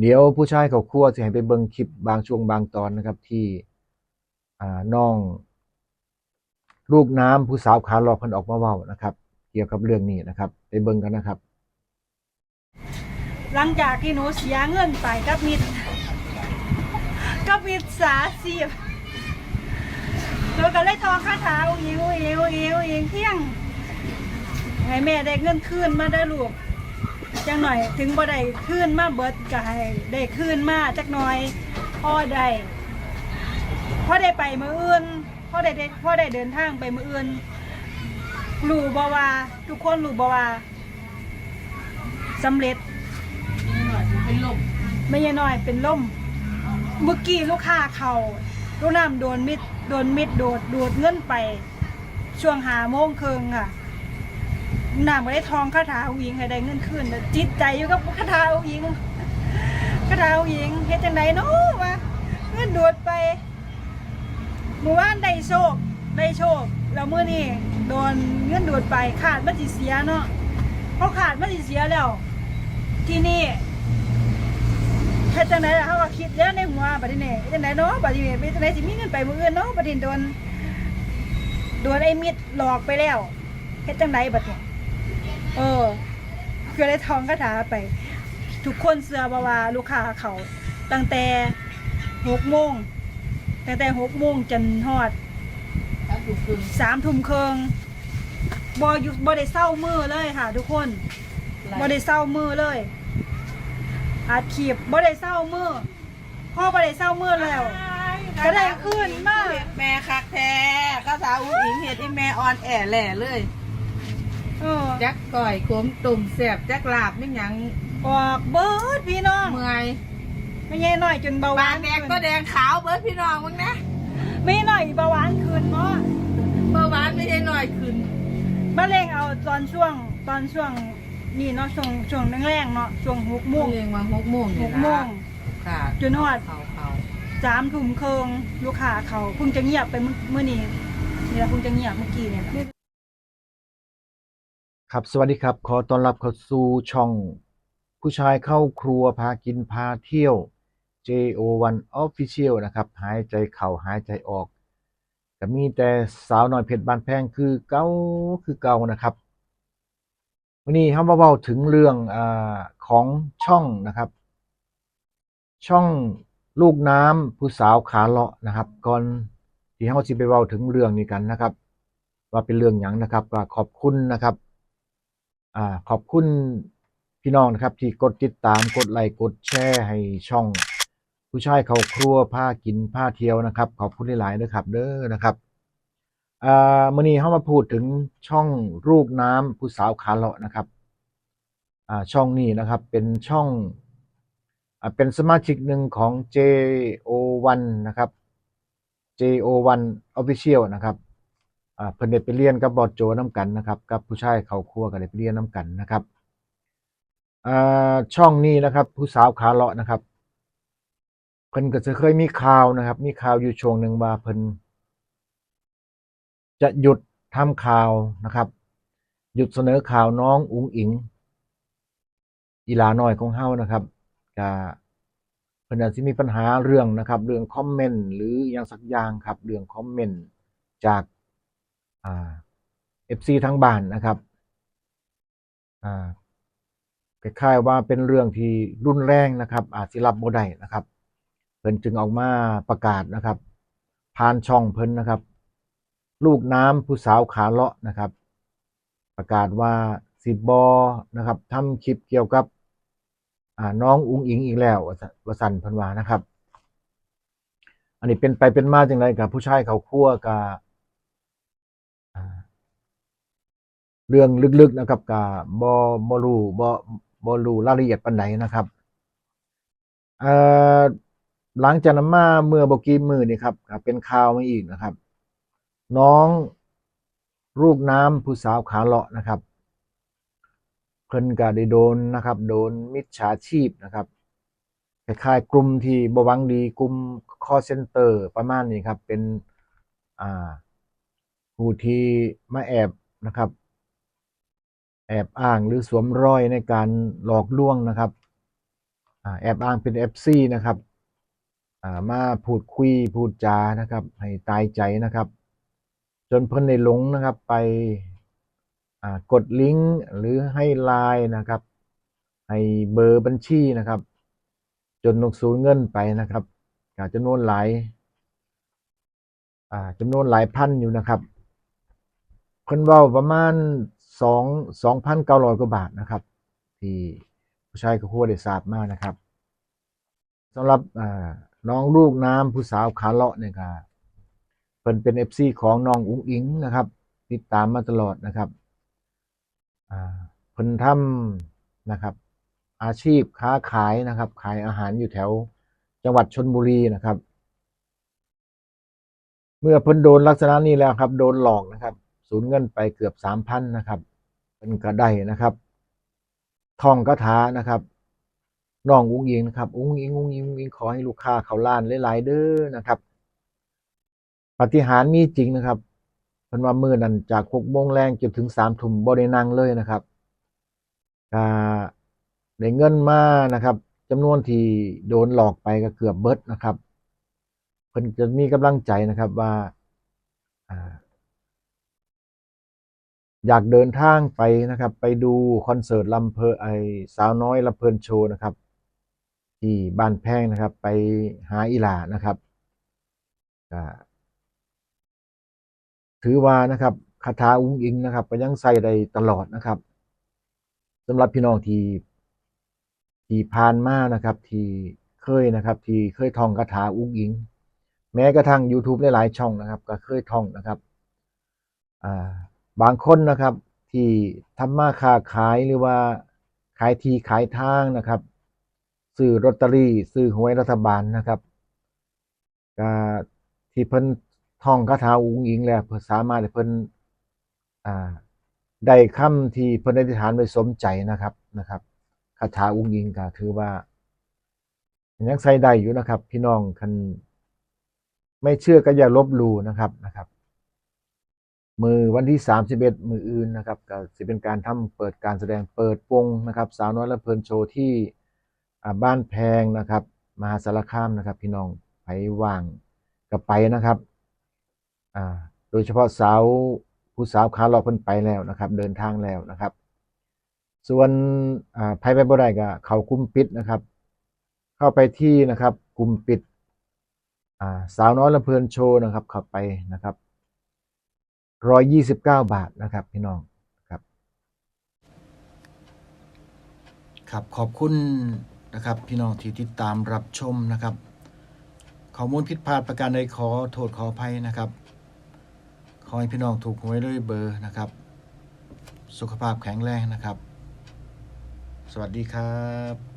เดี๋ยวผู้ชายเขาครัวจะให้ไปเบิ่งคลิปบางช่วงบางตอนนะครับ ที่อ่าน้อง ลูกน้ำผู้สาวขาหลอกเพิ่นออกมาเว้านะครับ เกี่ยวกับเรื่องนี้นะครับ ไปเบิ่งกันนะครับ หลังจากที่หนูเสียเงินไปกับมิตรกับมิตรสาสีบหนูก็เลยทองคาถาอุ้งอิงอุ้งอิงอุ้งอิงอุ้งอิงเที่ยงให้แม่ได้เงินคืนมาได้ลูก จังหน่อยถึงบ่ได้คืนมาเบิดก็ให้ได้คืนมาจักหน่อยพ่อได้พ่อได้ไปมืออื่นพ่อได้ได้พ่อได้เดินทางไปมืออื่นรู้บ่ว่าทุกคนรู้บ่ว่าสำเร็จเป็นลมไม่ยน้อยเป็นล่มเมื่อกี้ลูกค้าเขาลูกน้ำโดนมิดโดนมิดโดดโดดเงินไป ช่วงหาโมงครึ่งอะ น้ำก็ได้ทองคาถาอุหญิงให้ได้เงินคืนจิตใจอยู่กับคาถาอุหญิงคาถาอุหญิงเฮ็ดจังไดเนาะวะเงินโดดไปเมื่อวานได้โชคได้โชคแล้วมื้อนี้โดนเงินโดดไปขาดมันสิเสียเนาะเพราะขาดมันสิเสียแล้ว ที่นี่เฮ็ดจังไดเฮาก็คิดแล้วในหัวบัดนี้นี่เฮ็ดจังไดเนาะบัดนี้ไปจังไดสิมีเงินไปมื้ออื่นเนาะบัดนี้โดนโดนไอ้มิดหลอกไปแล้วเฮ็ดจังไดบัดนี้ เออคือได้ทองคาถาไป ทุกคนเชื่อบ่ว่าลูกค้าเขาตั้งแต่6โมงตั้งแต่6โมงจนฮอดถ้าถูกคืน3ทุ่มครึ่งบ่อยู่บ่ได้เศร้ามือเลยค่ะ ทุกคนบ่ได้เศร้ามือเลยอาชีพบ่ได้เศร้ามือพ่อบ่ได้เศร้ามือแล้วก็ได้คืนมาแม่คักแท้ข้าวสาวอุ้งอิงเห็ดให้แม่ออนแอแหล่เลย เออจักก่อยขมตุ่มแสบจักลาบไม่หยังออกเบิดพี่น้องเมื่อยไม่ใช่น้อยจนเบาหวาปานกแดงก็แดงขาวเบิดพี่น้องมึงนะไม่หน่อยเบาหวานคืนเนาะเมื่อวานไม่ใช่หน่อยคืนมะเร็งเอาตอนช่วงตอนช่วงนี่เนาะช่วงช่วงแรงๆเนาะช่วงหกโมงเรียงมาหกโมงหนี่กละโมงค่ะจนฮอด เขาเขาสามทุ่มครึ่งลูกค้าเขาเพิ่งจะเงียบไปเมื่อเมื่อนี้นี่แหละเพิ่งจะเงียบเมื่อกี้เนี่ยแหละ ครับสวัสดีครับ ขอต้อนรับเข้าสู่ช่อง ผู้ชายเข้าครัวพากินพาเที่ยว JO1 Official นะครับ หายใจเข้าหายใจออกก็มีแต่สาวน้อยเพชรบานแพงคือเก่าคือเก่านะครับ วันนี้เรามาเว้าถึงเรื่องอของช่องนะครับ ช่องลูกน้ำผู้สาวขาเลาะนะครับ ก่อนที่เราสิไปเว้าถึงเรื่องนี้กันนะครับ ว่าเป็นเรื่องหยังนะครับขอบคุณนะครับ อ่าขอบคุณพี่น้องนะครับ ที่กดติดตามกดไลค์กดแชร์ให้ช่อง ผู้ชายเขาครัวผ้ากินผ้าเที่ยวนะครับ ขอบคุณหลายๆนะครับเด้อนะครับอ่ามื่อนี้เรามาพูดถึงช่องรูปน้ำผู้สาวขาเลาะนะครับอ่าช่องนี้นะครับเป็นช่องอ่าเป็นสมาชิกหนึ่งของ JO1 นะครับ JO1 Official นะครับ อ่าเพิ่นได้ไปเรียนกับบอดโจน้ำกันนะครับ กับผู้ชายเขาครัวก็ได้ไปเรียนน้ำกันนะครับอ่าช่องนี้นะครับ ผู้สาวขาเลาะนะครับเพิ่นก็จะเคยมีข่าวนะครับ มีข่าวอยู่ช่วงหนึ่งว่าเพิ่นจะหยุดทำข่าวนะครับ หยุดเสนอข่าวน้องอุ๋งอิงอีลาน้อยของเฮานะครับก็เพิ่นอาจจะมีปัญหาเรื่องนะครับ เรื่องคอมเมนต์หรืออย่างสักอย่างครับ เรื่องคอมเมนต์จาก เอ่า FC ทั้งบ้านนะครับคล้ายๆว่าเป็นเรื่องที่รุนแรงนะครับ อาจสิรับบ่ได้นะครับเพิ่นจึงออกมาประกาศนะครับ ผ่านช่องเพิ่นนะครับ ลูกน้ำผู้สาวขาเลาะนะครับ ประกาศว่าสิบอนะครับทำคลิปเกี่ยวกับน้องอุ้งอิงอีกแล้ววสันพิ่นวานะครับ อันนี้เป็นไปเป็นมาจังไดกับผู้ชายเขาคั่วกับ อ่า เรื่องลึกๆนะครับกับ่บ่รู้บ่บ่รู้รายละเอียดปานใดนนะครับอ่อหลังจากนั้นมาเมื่อบ่กี่มื้อนี่ครับก็เป็นข่าวมาอีกนะครับ น้องลูกน้ำผู้สาวขาเลาะนะครับ เพิ่นก็ได้โดนนะครับ โดนมิจฉาชีพนะครับคล้ายๆกลุ่มที่บวังดีกลุ่ม call center ประมาณนี้ครับ เป็นอ่าผู้ที่มาแอบนะครับ แอบอ้างหรือสวมรอยในการหลอกลวงนะครับแอบอ้างเป็น FC นะครับมาพูดคุยพูดจานะครับ ให้ตายใจนะครับ จนเพิ่นได้หลงนะครับไปกดลิงก์หรือให้ไลน์นะครับ ให้เบอร์บัญชีนะครับ จนลงสูญเงินไปนะครับจำนวนหลายอาจำนวนหลายพันอยู่นะครับเพิ่นเว้าประมาณ สองสองพันเก้าร้อยกว่าบาทนะครับ ที่ผู้ชายกับผู้ได้ทราบมากนะครับสำหรับน้องลูกน้ำผู้สาวขาเลาะเนี่ยครับเพิ่นเป็น FC ของน้องอุ้งอิงนะครับ ติดตามมาตลอดนะครับเพิ่นทำนะครับ อาชีพค้าขายนะครับ ขายอาหารอยู่แถวจังหวัดชนบุรีนะครับ เมื่อเพิ่นโดนลักษณะนี้แล้วครับ โดนหลอกนะครับ สูญเงินไปเกือบสามพันนะครับ เป็นกระได้นะครับท่องคาถานะครับน้องอุ้งอิงนะครับอุ้งอิงอุ้งอิงอุ้งอิงขอให้ลูกค้าเขาล้านหลายๆเด้อนะครับปฏิหารมีจริงนะครับเพิ่นว่ามือนั้นจาก6โมงแรงจนถึง3ทุ่มบ่ได้นั่งเลยนะครับก็ได้เงินมานะครับจำนวนที่โดนหลอกไปก็เกือบเบิดนะครับเพิ่นจะมีกำลังใจนะครับว่า อยากเดินทางไปนะครับ ไปดูคอนเสิร์ตลำเพอไอสาวน้อยลำเพลินโชว์นะครับ ที่บ้านแพงนะครับ ไปหาอีหลานะครับถือว่านะครับคาถาอุ้งอิงนะครับก็ยังใส่ได้ตลอดนะครับสำหรับพี่น้องที่ที่ผ่านมานะครับ ที่เคยนะครับ ที่เคยท่องคาถาอุ้งอิง แม้กระทั่ง YouTube หลายๆช่องนะครับ ก็เคยท่องนะครับอ่า บางคนนะครับที่ทำมาค้าขายหรือว่าขายทีขายทางนะครับซื้อลอตเตอรี่ซื้อหวยรัฐบาลนะครับก็ที่เพิ่นท่องคาถาอุ้งอิงแล้วเพิ่นสามารถเพิ่นอ่าได้คำที่เพิ่นอธิษฐานไว้สมใจนะครับนะครับคาถาอุ้งอิงก็ถือว่ายังใช้ได้อยู่นะครับ พี่น้องคันไม่เชื่อก็อย่าลบลู่นะครับนะครับ มือวันที่ 31 มืออื่นนะครับก็จะเป็นการทำเปิดการแสดงเปิดวงนะครับ สาวน้อยและเพลินโชว์ที่บ้านแพงนะครับ มหาสารคามนะครับ พี่น้องไปว่างก็ไปนะครับโดยเฉพาะสาวผู้สาวขาเลาะเพิ่นไปแล้วนะครับ เดินทางแล้วนะครับ ส่วนอ่าภัยไปบ่ได้ก็เขากลุ่มปิดนะครับ เข้าไปที่นะครับกลุ่มปิดสาวน้อยละเพลินโชว์นะครับเข้าไปนะครับ ร้อยยี่สิบเก้าบาทนะครับพี่น้องครับ ครับขอบคุณนะครับพี่น้องที่ติดตามรับชมนะครับ ข้อมูลผิดพลาดประการใดขอโทษขออภัยนะครับ ขอให้พี่น้องถูกหวยด้วยเบอร์นะครับ สุขภาพแข็งแรงนะครับ สวัสดีครับ